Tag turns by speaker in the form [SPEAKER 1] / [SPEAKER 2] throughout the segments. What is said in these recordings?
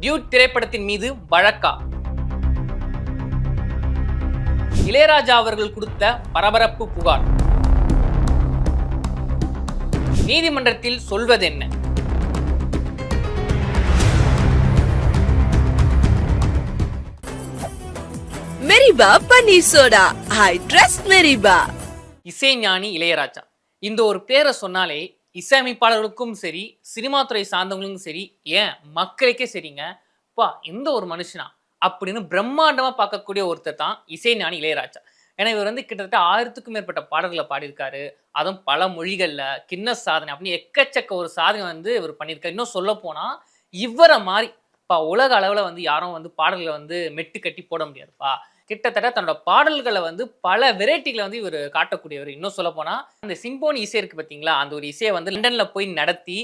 [SPEAKER 1] Dude திரைப்படத்தின் மீது வழக்கா? இளையராஜா அவர்கள் கொடுத்த பரபரப்பு புகார். நீதிமன்றத்தில் சொல்வதென்ன?
[SPEAKER 2] மெரிபா பன்னீர் சோடா. I trust மெரிபா.
[SPEAKER 1] இசைஞானி இளையராஜா. இந்த ஒரு பேரை சொன்னாலே இசையமைப்பாளர்களுக்கும் சரி சினிமா துறை சார்ந்தவங்களுக்கும் சரி ஏன் மக்களுக்கே சரிங்க? பா இந்த ஒரு மனுஷனா? அப்படின்னு பிரம்மாண்டமாக பார்க்கக்கூடிய ஒருத்தர் தான் இசைஞானி இளையராஜா. ஏன்னா இவர் வந்து கிட்டத்தட்ட ஆயிரத்துக்கும் மேற்பட்ட பாடல்களை பாடியிருக்காரு. அதுவும் பல மொழிகளில் கின்ன சாதனை அப்படின்னு எக்கச்சக்க ஒரு சாதனை வந்து இவர் பண்ணியிருக்காரு. இன்னும் சொல்ல போனால் இவரை மாதிரி பா உலக அளவில் வந்து யாரும் வந்து பாடல்களை வந்து மெட்டு கட்டி போட முடியாதுப்பா. கிட்டத்தட்ட தன்னோட பாடல்களை வந்து பல வெரைட்டிகளை வந்து இவர் காட்டக்கூடியவர். இன்னும் சொல்ல போனால் அந்த சிம்போனி இசை இருக்கு பார்த்தீங்களா அந்த ஒரு இசையை வந்து லண்டனில் போய் நடத்தி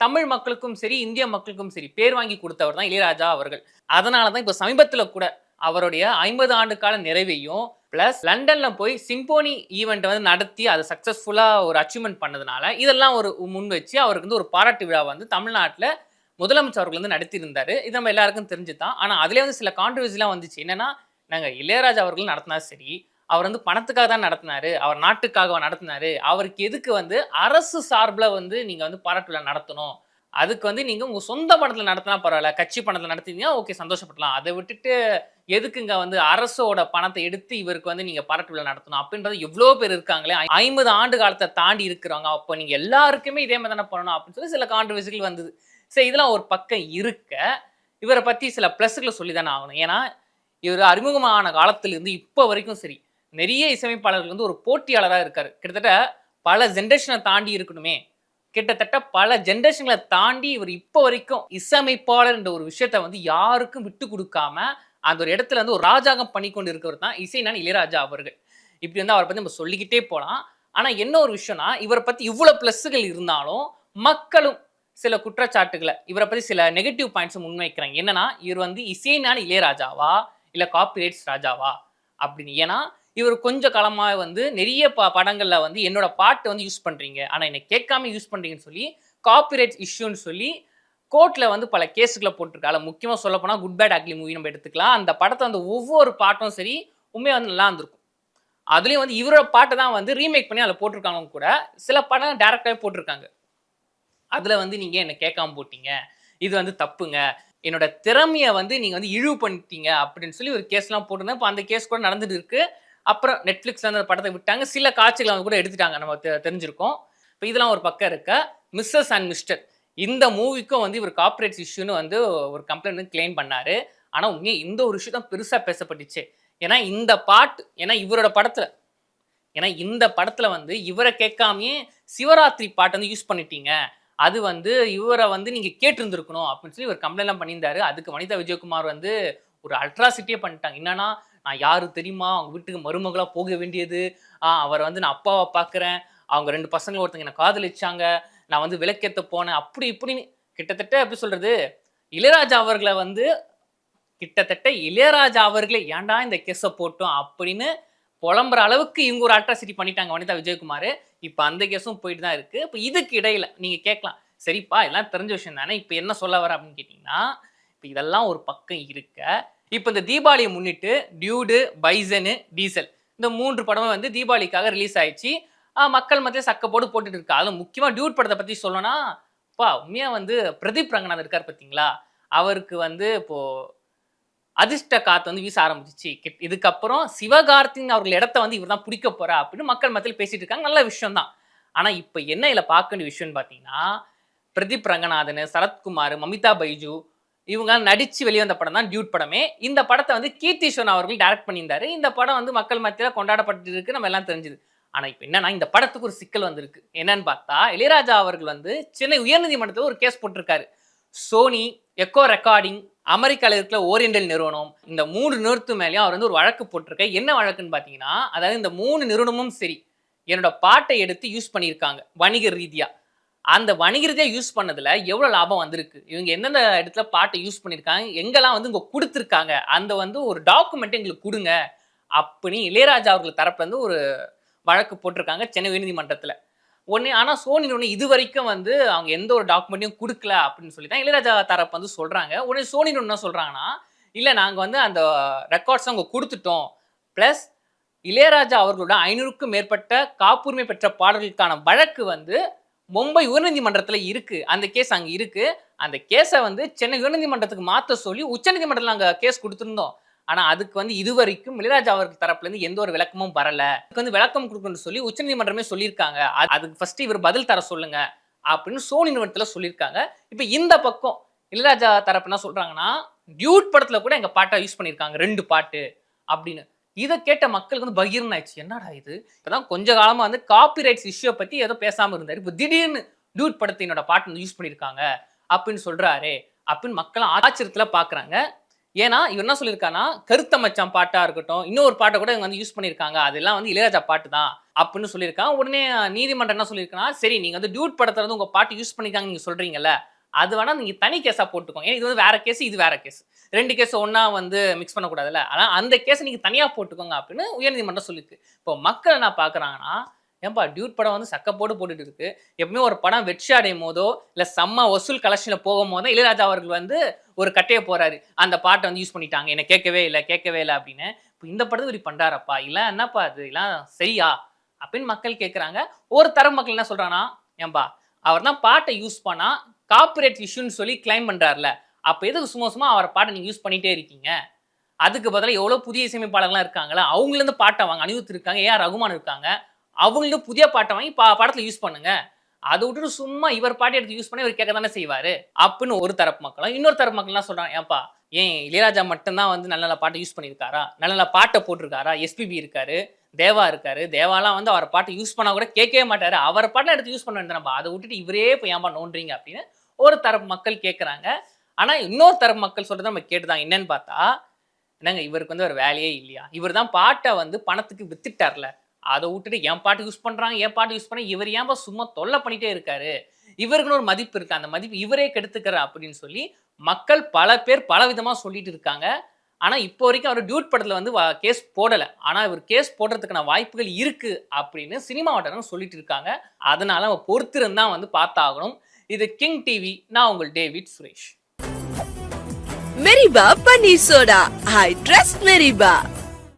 [SPEAKER 1] தமிழ் மக்களுக்கும் சரி இந்திய மக்களுக்கும் சரி பேர் வாங்கி கொடுத்தவர் தான் இளையராஜா அவர்கள். அதனால தான் இப்போ சமீபத்தில் கூட அவருடைய ஐம்பது ஆண்டு கால நிறைவையும் ப்ளஸ் லண்டனில் போய் சிம்போனி ஈவெண்ட் வந்து நடத்தி அதை சக்ஸஸ்ஃபுல்லாக ஒரு அச்சீவ்மெண்ட் பண்ணதுனால இதெல்லாம் ஒரு முன் வச்சு அவருக்கு வந்து ஒரு பாராட்டு விழா வந்து தமிழ்நாட்டில் முதலமைச்சர் அவர்கள் வந்து நடத்தியிருந்தார். இது நம்ம எல்லாருக்கும் தெரிஞ்சு தான் ஆனால் அதுலேயே வந்து சில கான்ட்ரவர்சிலாம் வந்துச்சு. என்னென்னா நாங்கள் இளையராஜா அவர்கள் நடத்தினா சரி. அவர் வந்து பணத்துக்காக தான் நடத்தினாரு. அவர் நாட்டுக்காக நடத்தினாரு. அவருக்கு எதுக்கு வந்து அரசு சார்பில் வந்து நீங்கள் வந்து பாராட்டு விழா நடத்தணும்? அதுக்கு வந்து நீங்கள் உங்கள் சொந்த பணத்தில் நடத்தினா பரவாயில்ல. கட்சி பணத்தில் நடத்தினீங்கன்னா ஓகே சந்தோஷப்படலாம். அதை விட்டுட்டு எதுக்குங்க வந்து அரசோட பணத்தை எடுத்து இவருக்கு வந்து நீங்கள் பாராட்டு விழா நடத்தணும்? அப்படின்றது எவ்வளோ பேர் இருக்காங்களே. ஐம்பது ஆண்டு காலத்தை தாண்டி இருக்கிறவங்க. அப்போ நீங்கள் எல்லாருக்குமே இதே மாதிரி தானே பண்ணணும் அப்படின்னு சொல்லி சில கான்ட்ரவர்சிகள் வந்தது. சரி இதெல்லாம் ஒரு பக்கம் இருக்க. இவரை பற்றி சில ப்ளஸ்களை சொல்லி தானே ஆகணும். ஏன்னா இவர் அறிமுகமான காலத்திலிருந்து இப்போ வரைக்கும் சரி நிறைய இசையமைப்பாளர்கள் வந்து ஒரு போட்டியாளராக இருக்கார். கிட்டத்தட்ட பல ஜென்ரேஷனை தாண்டி இருக்கணுமே. கிட்டத்தட்ட பல ஜென்ரேஷன்களை தாண்டி இவர் இப்போ வரைக்கும் இசையமைப்பாளர் என்ற ஒரு விஷயத்த வந்து யாருக்கும் விட்டு கொடுக்காம அந்த ஒரு இடத்துல வந்து ஒரு ராஜாகம் பண்ணி கொண்டு இருக்கிறவர் தான் இசைஞானி இளையராஜா அவர்கள். இப்படி வந்து அவரை பற்றி நம்ம சொல்லிக்கிட்டே போகலாம் ஆனால் என்ன ஒரு விஷயம்னா இவரை பற்றி இவ்வளோ ப்ளஸ்ஸுகள் இருந்தாலும் மக்களும் சில குற்றச்சாட்டுகளை இவரை பற்றி சில நெகட்டிவ் பாயிண்ட்ஸ் முன்வைக்கிறாங்க. என்னன்னா இவர் வந்து இசைஞானி இளையராஜாவா? இல்லை காப்பிரைட்ஸ் ராஜாவா? அப்படின்னு. ஏன்னா இவர் கொஞ்ச காலமாக வந்து நிறைய ப படங்களில் வந்து என்னோட பாட்டு வந்து யூஸ் பண்ணுறீங்க ஆனால் என்னை கேட்காம யூஸ் பண்ணுறீங்கன்னு சொல்லி காப்பிரைட்ஸ் இஷ்யூன்னு சொல்லி கோர்ட்டில் வந்து பல கேஸுகளை போட்டிருக்காங்க முக்கியமாக சொல்ல போனால் குட் பேட் அக்லி மூவி நம்ம எடுத்துக்கலாம். அந்த படத்தை வந்து ஒவ்வொரு பாட்டும் சரி உண்மையாக வந்து நல்லா இருந்திருக்கும். அதுலேயும் வந்து இவரோட பாட்டை தான் வந்து ரீமேக் பண்ணி அதில் போட்டிருக்காங்க கூட சில படம் டேரக்டாகவே போட்டிருக்காங்க. அதில் வந்து நீங்கள் என்னை கேட்காம போட்டிங்க? இது வந்து தப்புங்க. என்னோட திறமையை வந்து நீங்கள் வந்து இழிவு பண்ணிட்டீங்க அப்படின்னு சொல்லி ஒரு கேஸ்லாம் போட்டிருந்தேன். இப்போ அந்த கேஸ் கூட நடந்துட்டு இருக்கு. அப்புறம் நெட்ஃப்ளிக்ஸ்ல அந்த படத்தை விட்டாங்க. சில காட்சிகளை அவங்க கூட எடுத்துட்டாங்க. நம்ம தெரிஞ்சிருக்கோம். இப்போ இதெல்லாம் ஒரு பக்கம் இருக்க. மிஸ்ஸஸ் அண்ட் மிஸ்டர் இந்த மூவிக்கும் வந்து இவர் காப்பரேட்ஸ் இஷ்யூன்னு வந்து ஒரு கம்ப்ளைண்ட் வந்து கிளைம் பண்ணாரு. ஆனால் உண்மையாக இந்த ஒரு விஷயம் தான் பெருசாக பேசப்பட்டுச்சு. ஏன்னா இந்த பாட்டு ஏன்னா இவரோட படத்தில். ஏன்னா இந்த படத்தில் வந்து இவரை கேட்காமையே சிவராத்திரி பாட்டு வந்து யூஸ் பண்ணிட்டீங்க. அது வந்து இவரை வந்து நீங்கள் கேட்டிருந்திருக்கணும் அப்படின்னு சொல்லி இவர் கம்ப்ளைண்ட்லாம் பண்ணியிருந்தாரு. அதுக்கு வனிதா விஜயகுமார் வந்து ஒரு அல்ட்ராசிட்டியே பண்ணிட்டாங்க. என்னன்னா நான் யாரு தெரியுமா? அவங்க வீட்டுக்கு மருமகளாக போக வேண்டியது. ஆ அவரை வந்து நான் அப்பாவை பார்க்குறேன் அவங்க ரெண்டு பசங்க ஒருத்தங்க என்னை காதலிச்சாங்க. நான் வந்து விளக்கேற்ற போனேன். அப்படி இப்படின்னு கிட்டத்தட்ட எப்படி சொல்கிறது இளையராஜா அவர்களை வந்து கிட்டத்தட்ட இளையராஜா அவர்களே ஏன்டா இந்த கேஸை போட்டோம்? அப்படின்னு புலம்புற அளவுக்கு இவங்க ஒரு அட்ராசிட்டி பண்ணிட்டாங்க வனிதா விஜயகுமார். இப்போ அந்த கேஸும் போயிட்டு தான் இருக்குது இப்போ இதுக்கு இடையில நீங்கள் கேட்கலாம். சரிப்பா இதெல்லாம் தெரிஞ்ச விஷயம் தானே. இப்போ என்ன சொல்ல வர அப்படின்னு கேட்டிங்கன்னா இப்போ இதெல்லாம் ஒரு பக்கம் இருக்க இப்போ இந்த தீபாவளியை முன்னிட்டு டியூடு பைசனு டீசல் இந்த மூன்று படமும் வந்து தீபாவளிக்காக ரிலீஸ் ஆயிடுச்சு. மக்கள் மத்திய சக்க போட்டு போட்டுட்டு இருக்கா. அதுவும் முக்கியமாக டியூட் படத்தை பற்றி சொல்லணும்னா அப்பா உண்மையாக வந்து பிரதீப் ரங்கநாத் இருக்கார் பார்த்தீங்களா அவருக்கு வந்து இப்போது அதிர்ஷ்ட காத்து வந்து வீச ஆரம்பிச்சிச்சு. இதுக்கப்புறம் சிவகார்த்தின் அவர்கள் இடத்த வந்து இவர் தான் பிடிக்க போறா அப்படின்னு மக்கள் மத்தியில் பேசிட்டு இருக்காங்க. நல்ல விஷயம் தான். ஆனா இப்போ என்ன இதில் பார்க்க வேண்டிய விஷயம்னு பாத்தீங்கன்னா பிரதீப் ரங்கநாதன் சரத்குமார் மமிதா பைஜு இவங்க நடிச்சு வெளிவந்த படம் தான் டியூட் படமே. இந்த படத்தை வந்து கீர்த்திஸ்வரன் அவர்கள் டைரக்ட் பண்ணியிருந்தாரு. இந்த படம் வந்து மக்கள் மத்தியில் கொண்டாடப்பட்டு இருக்கு. நம்ம எல்லாம் தெரிஞ்சுது. ஆனா இப்போ என்னன்னா இந்த படத்துக்கு ஒரு சிக்கல் வந்திருக்கு. என்னன்னு பார்த்தா இளையராஜா அவர்கள் வந்து சென்னை உயர்நீதிமன்றத்தில் ஒரு கேஸ் போட்டிருக்காரு. சோனி எக்கோ ரெக்கார்டிங் அமெரிக்காவில் இருக்கிற ஓரியண்டல் நிறுவனம் இந்த மூணு நிறுவனத்து மேலேயும் அவர் வந்து ஒரு வழக்கு போட்டிருக்க என்ன வழக்குன்னு பார்த்தீங்கன்னா அதாவது இந்த மூணு நிறுவனமும் சரி என்னோட பாட்டை எடுத்து யூஸ் பண்ணியிருக்காங்க வணிக ரீதியாக அந்த வணிக ரீதியாக யூஸ் பண்ணதில் எவ்வளோ லாபம் வந்திருக்கு? இவங்க எந்தெந்த இடத்துல பாட்டை யூஸ் பண்ணியிருக்காங்க எங்கெல்லாம் வந்து இங்கே கொடுத்துருக்காங்க அந்த வந்து ஒரு டாக்குமெண்ட் எங்களுக்கு கொடுங்க அப்படின்னு இளையராஜா அவர்கள் தரப்புலேருந்து ஒரு வழக்கு போட்டிருக்காங்க சென்னை உயர்நீதிமன்றத்தில். உடனே ஆனா சோனி ஒன்று இது வரைக்கும் வந்து அவங்க எந்த ஒரு டாக்குமெண்ட்டையும் கொடுக்கல அப்படின்னு சொல்லி தான் இளையராஜா தரப்பு வந்து சொல்றாங்க. உடனே சோனி என்ன சொல்றாங்கன்னா இல்ல நாங்க வந்து அந்த ரெக்கார்ட்ஸ் அவங்க கொடுத்துட்டோம். ப்ளஸ் இளையராஜா அவர்களோட ஐநூறுக்கும் மேற்பட்ட காப்புரிமை பெற்ற பாடல்களுக்கான வழக்கு வந்து மும்பை உயர்நீதிமன்றத்தில் இருக்கு. அந்த கேஸ் அங்கே இருக்கு. அந்த கேஸை வந்து சென்னை உயர்நீதிமன்றத்துக்கு மாற்ற சொல்லி உச்சநீதிமன்றத்தில் அங்கே கேஸ் கொடுத்துருந்தோம். ஆனா அதுக்கு வந்து இதுவரைக்கும் இளையராஜா அவர்கள் தரப்புல இருந்து எந்த ஒரு விளக்கமும் வரல. அதுக்கு வந்து விளக்கம் கொடுக்கணும்னு சொல்லி உச்சநீதிமன்றமே சொல்லியிருக்காங்க. அதுக்கு ஃபர்ஸ்ட் இவர் பதில் தர சொல்லுங்க அப்படின்னு சோனி நிறுவனத்துல சொல்லியிருக்காங்க. இப்போ இந்த பக்கம் இளையராஜா தரப்பு என்ன சொல்றாங்கன்னா டியூட் படத்துல கூட எங்க பாட்டை யூஸ் பண்ணியிருக்காங்க ரெண்டு பாட்டு அப்படின்னு. இதை கேட்ட மக்களுக்கு வந்து பகீர்னு ஆயிடுச்சு என்னடா இது? இப்பதான் கொஞ்ச காலமா வந்து காப்பிரைட்ஸ் இஷ்யூ பத்தி ஏதோ பேசாம இருந்தாரு. இப்போ திடீர்னு டியூட் படத்தை என்னோட பாட்டு வந்து யூஸ் பண்ணியிருக்காங்க அப்படின்னு சொல்கிறாரே அப்படின்னு மக்கள் ஆச்சரியத்துல பாக்குறாங்க. ஏன்னா இவர் என்ன சொல்லியிருக்காருன்னா கருத்த மச்சான் பாட்டா இருக்கட்டும் இன்னொரு பாட்டை கூட இவங்க வந்து யூஸ் பண்ணியிருக்காங்க. அதெல்லாம் வந்து இளையராஜா பாட்டு தான் அப்படின்னு சொல்லியிருக்கான் உடனே நீதிமன்றம் என்ன சொல்லியிருக்காங்கன்னா சரி நீங்க வந்து டியூட் படத்துல வந்து உங்க பாட்டு யூஸ் பண்ணிருக்காங்க நீங்க சொல்றீங்கல்ல அது வேணா நீங்க தனி கேஸா போட்டுக்கோங்க. ஏன்னா இது வந்து வேற கேஸ் இது வேற கேஸ். ரெண்டு கேஸ் ஒன்றா வந்து மிக்ஸ் பண்ணக்கூடாதுல்ல. ஆனால் அந்த கேஸ் நீங்க தனியா போட்டுக்கோங்க அப்படின்னு உயர்நீதிமன்றம் சொல்லியிருக்கு. இப்போ மக்கள் என்ன பாக்குறாங்கன்னா ஏன்பா டியூட் படம் வந்து சக்கப்போடு போட்டுட்டு இருக்கு. எப்பவுமே ஒரு படம் வெற்றி அடையும் போதோ இல்ல செம்ம வசூல் கலெக்ஷன்ல போகும் போதோ இளையராஜா அவர்கள் வந்து ஒரு கட்டையை போறாரு. அந்த பாட்டை வந்து யூஸ் பண்ணிட்டாங்க. என்ன கேட்கவே இல்லை கேட்கவே இல்லை அப்படின்னு. இப்போ இந்த படத்தை இப்படி பண்றாரப்பா? இல்ல என்னப்பா அது இல்ல சரியா? அப்படின்னு மக்கள் கேட்குறாங்க ஒரு தரம் மக்கள் என்ன சொல்கிறானா ஏன்பா அவர் தான் பாட்டை யூஸ் பண்ணால் காப்பிரைட் இஷ்யூன்னு சொல்லி கிளைம் பண்ணுறாருல அப்போ எதுக்கு சும்மா சும்மா அவர் பாட்டை நீங்கள் யூஸ் பண்ணிகிட்டே இருக்கீங்க? அதுக்கு பதிலாக எவ்வளோ புதிய இசையமைப்பாளர்கள்லாம் இருக்காங்களா அவங்களேருந்து பாட்டை வாங்க அணிவித்து இருக்காங்க ஏஆர் ரகுமான் இருக்காங்க. அவங்களும் புதிய பாட்டை வாங்கி பா படத்தில் யூஸ் பண்ணுங்க. அதை விட்டுட்டு சும்மா இவர் பாட்டை எடுத்து யூஸ் பண்ணி இவர் கேட்க தானே செய்வார். அப்படின்னு ஒரு தரப்பு மக்களும் இன்னொரு தரப்பு மக்கள்லாம் சொல்கிறாங்க ஏன்பா ஏன் இளையராஜா மட்டும்தான் வந்து நல்ல நல்ல பாட்டை யூஸ் பண்ணியிருக்காரா நல்ல நல்ல பாட்டை போட்டிருக்காரா? எஸ்பிபி இருக்காரு தேவா இருக்காரு தேவாலாம் வந்து அவர் பாட்டை யூஸ் பண்ணால் கூட கேட்கவே மாட்டார். அவர் பாட்டை எடுத்து யூஸ் பண்ண வேண்டியது நம்ம அதை விட்டுட்டு இவரே இப்போ ஏன்பா நோண்டுறீங்க அப்படின்னு ஒரு தரப்பு மக்கள் கேட்குறாங்க. ஆனால் இன்னொரு தரப்பு மக்கள் சொல்கிறது நம்ம கேட்டுதான். என்னன்னு பார்த்தா என்னங்க இவருக்கு வந்து ஒரு வேலையே இல்லையா? இவர் தான் பாட்டை வந்து பணத்துக்கு வித்துட்டார்ல. அதை விட்டுட்டு என் பாட்டு யூஸ் பண்ணுறாங்க என் பாட்டு யூஸ் பண்ண இவர் ஏன்பா சும்மா தொல்லை பண்ணிட்டே இருக்காரு? இவருக்குன்னு ஒரு மதிப்பு இருக்கு. அந்த மதிப்பு இவரே கெடுத்துக்கிற அப்படின்னு சொல்லி மக்கள் பல பேர் பல விதமாக சொல்லிட்டு இருக்காங்க. ஆனால் இப்போ வரைக்கும் அவர் டியூட் படத்தில் வந்து கேஸ் போடலை. ஆனால் இவர் கேஸ் போடுறதுக்கான வாய்ப்புகள் இருக்கு அப்படின்னு சினிமா வட்டாரம் சொல்லிட்டு இருக்காங்க. அதனால அவன் பொறுத்திருந்தான் வந்து பார்த்தாகணும். இது கிங் டிவி நான் உங்கள் டேவிட் சுரேஷ்.
[SPEAKER 2] மெரிபா பன்னீர் சோடா. I trust மெரிபா.